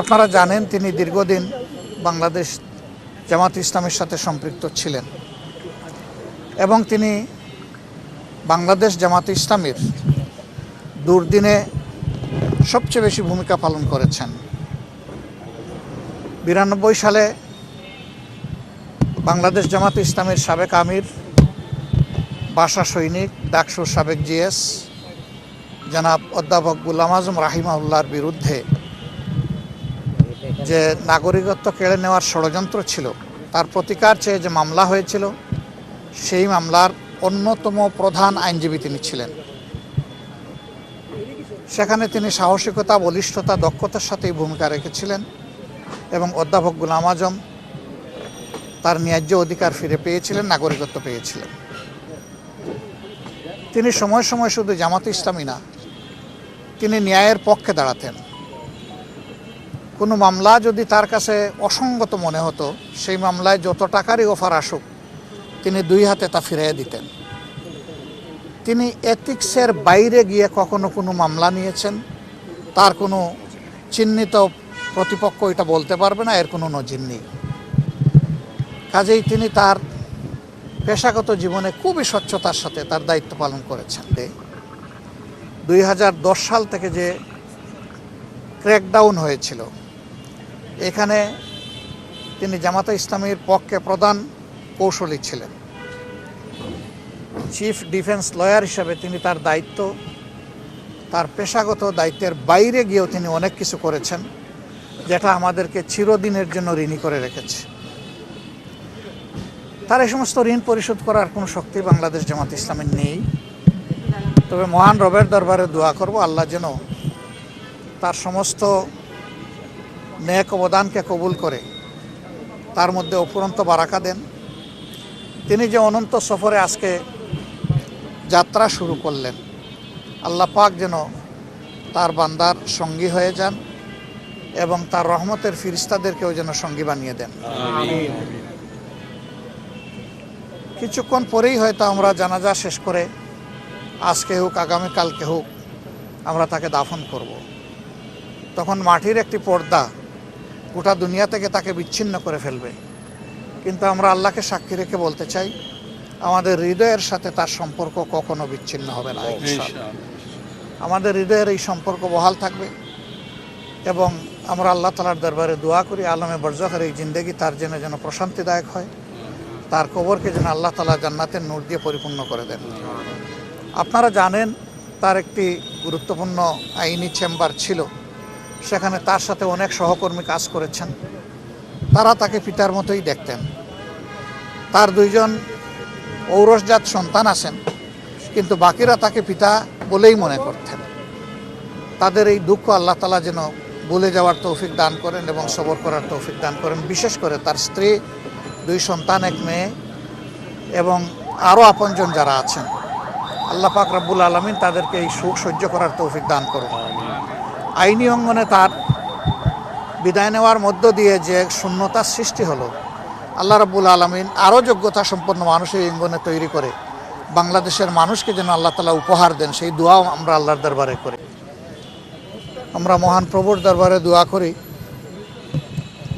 আপনারা জানেন তিনি দীর্ঘদিন বাংলাদেশ জামাত ইসলামের সাথে সম্পৃক্ত ছিলেন। এবং তিনি বাংলাদেশ জামাত ইসলামের দুর্দিনে সবচেয়ে বেশি ভূমিকা পালন করেছেন। বিরানব্বই সালে বাংলাদেশ জামাত ইসলামের সাবেক আমির, বাসা সৈনিক ডাকসুর সাবেক জিএস, জনাব অধ্যাপক গুলাম আজম রাহিমাউল্লাহর বিরুদ্ধে যে নাগরিকত্ব কেড়ে নেওয়ার ষড়যন্ত্র ছিল, তার প্রতিকার চেয়ে যে মামলা হয়েছিল, সেই মামলার অন্যতম প্রধান আইনজীবী তিনি ছিলেন। সেখানে তিনি সাহসিকতা, বলিষ্ঠতা, দক্ষতার সাথেই ভূমিকা রেখেছিলেন এবং অধ্যাপক গুলাম আজম তার ন্যায্য অধিকার ফিরে পেয়েছিলেন, নাগরিকত্ব পেয়েছিলেন। তিনি সময় সময় শুধু জামাত ইসলামী না, তিনি ন্যায়ের পক্ষে দাঁড়াতেন। কোনো মামলা যদি তার কাছে অসঙ্গত মনে হতো, সেই মামলায় যত টাকারই অফার আসুক, তিনি দুই হাতে তা ফিরিয়ে দিতেন। তিনি এথিক্সের বাইরে গিয়ে কখনো কোনো মামলা নিয়েছেন, তার কোনো চিহ্নিত প্রতিপক্ষ এটা বলতে পারবে না, এর কোনো নজির নেই। কাজেই তিনি তার পেশাগত জীবনে খুবই স্বচ্ছতার সাথে তার দায়িত্ব পালন করেছেন। দুই হাজার দশ সাল থেকে যে ক্র্যাকডাউন হয়েছিল এখানে তিনি জামাতা ইসলামীর পক্ষে প্রধান কৌশলী ছিলেন। চিফ ডিফেন্স লয়ার হিসাবে তিনি তার দায়িত্ব, তার পেশাগত দায়িত্বের বাইরে গিয়েও তিনি অনেক কিছু করেছেন, যেটা আমাদেরকে চিরদিনের জন্য ঋণী করে রেখেছে। তার এই সমস্ত ঋণ পরিশোধ করার কোনো শক্তি বাংলাদেশ জামাত ইসলামের নেই। তবে মহান রবের দরবারে দোয়া করব, আল্লাহ যেন তার সমস্ত ন্যাক অবদানকে কবুল করে তার মধ্যে অপুরন্ত বারাকা দেন। তিনি যে অনন্ত সফরে আজকে যাত্রা শুরু করলেন আল্লাহ পাক যেন তার বান্দার সঙ্গী হয়ে যান এবং তার রহমতের ফিরিস্তাদেরকেও যেন সঙ্গী বানিয়ে দেন। কিছুক্ষণ পরেই হয়তো আমরা জানাজা শেষ করে আজকে হোক আগামীকালকে হোক আমরা তাকে দাফন করব। তখন মাটির একটি পর্দা গোটা দুনিয়া থেকে তাকে বিচ্ছিন্ন করে ফেলবে। কিন্তু আমরা আল্লাহকে সাক্ষী রেখে বলতে চাই আমাদের হৃদয়ের সাথে তার সম্পর্ক কখনো বিচ্ছিন্ন হবে না আমাদের হৃদয়ের এই সম্পর্ক বহাল থাকবে এবং আমরা আল্লাহ তালার দরবারে দোয়া করি আলমে বরজখের এই জিন্দগি তার জন্য যেন প্রশান্তিদায়ক হয় তার কবরকে যেন আল্লাহ তালা জান্নাতের নূর দিয়ে পরিপূর্ণ করে দেন। আপনারা জানেন তার একটি গুরুত্বপূর্ণ আইনি চেম্বার ছিল। সেখানে তার সাথে অনেক সহকর্মী কাজ করেছেন। তারা তাকে পিতার মতোই দেখতেন। তার দুইজন ঔরসজাত সন্তান আছেন, কিন্তু বাকিরা তাকে পিতা বলেই মনে করতেন। তাদের এই দুঃখ আল্লাহ তালা যেন ভুলে যাওয়ার তৌফিক দান করেন এবং সবর করার তৌফিক দান করেন। বিশেষ করে তার স্ত্রী, দুই সন্তান, এক মেয়ে এবং আরও আপনজন যারা আছেন। আল্লাহ পাক রব্বুল আলমিন তাদেরকে এই সুখ সহ্য করার তৌফিক দান করুন। আইনি অঙ্গনে তার বিদায় নেওয়ার মধ্য দিয়ে যে শূন্যতার সৃষ্টি হলো আল্লাহ রাব্বুল আলমিন আরও যোগ্যতা সম্পন্ন মানুষের অঙ্গনে তৈরি করে বাংলাদেশের মানুষকে যেন আল্লাহ তালা উপহার দেন সেই দোয়াও আমরা আল্লাহর দরবারে করি। আমরা মহান প্রভুর দরবারে দোয়া করি।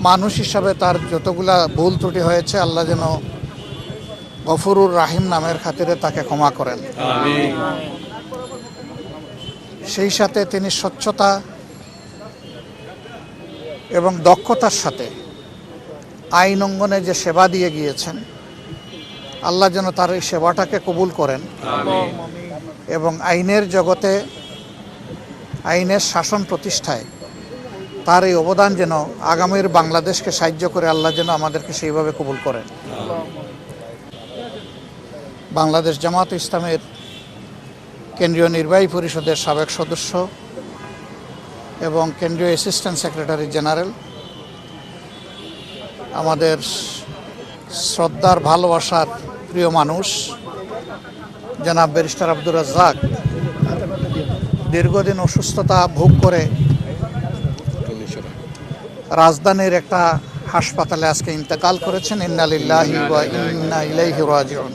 মানুষ হিসাবে তার যতগুলা ভুল ত্রুটি হয়েছে আল্লাহ যেন গফুরুর রাহিম নামের খাতিরে তাকে ক্ষমা করেন। সেই সাথে তিনি স্বচ্ছতা এবং দক্ষতার সাথে আইন অঙ্গনে যে সেবা দিয়ে গিয়েছেন, আল্লাহ যেন তার এই সেবাটাকে কবুল করেন এবং আইনের জগতে, আইনের শাসন প্রতিষ্ঠায় তার এই অবদান যেন আগামীর বাংলাদেশকে সাহায্য করে আল্লাহ যেন আমাদেরকে সেইভাবে কবুল করেন। বাংলাদেশ জামাত ইসলামের কেন্দ্রীয় নির্বাহী পরিষদের সাবেক সদস্য এবং কেন্দ্রীয় অ্যাসিস্ট্যান্ট সেক্রেটারি জেনারেল আমাদের শ্রদ্ধার, ভালোবাসার প্রিয় মানুষ, জনাব ব্যারিস্টার আব্দুর রাজ্জাক। দীর্ঘদিন অসুস্থতা ভোগ করে রাজধানীর একটা হাসপাতালে আজকে ইন্তেকাল করেছেন। ইন্নালিল্লাহি ইন্না ইলাইহি রাজিউন।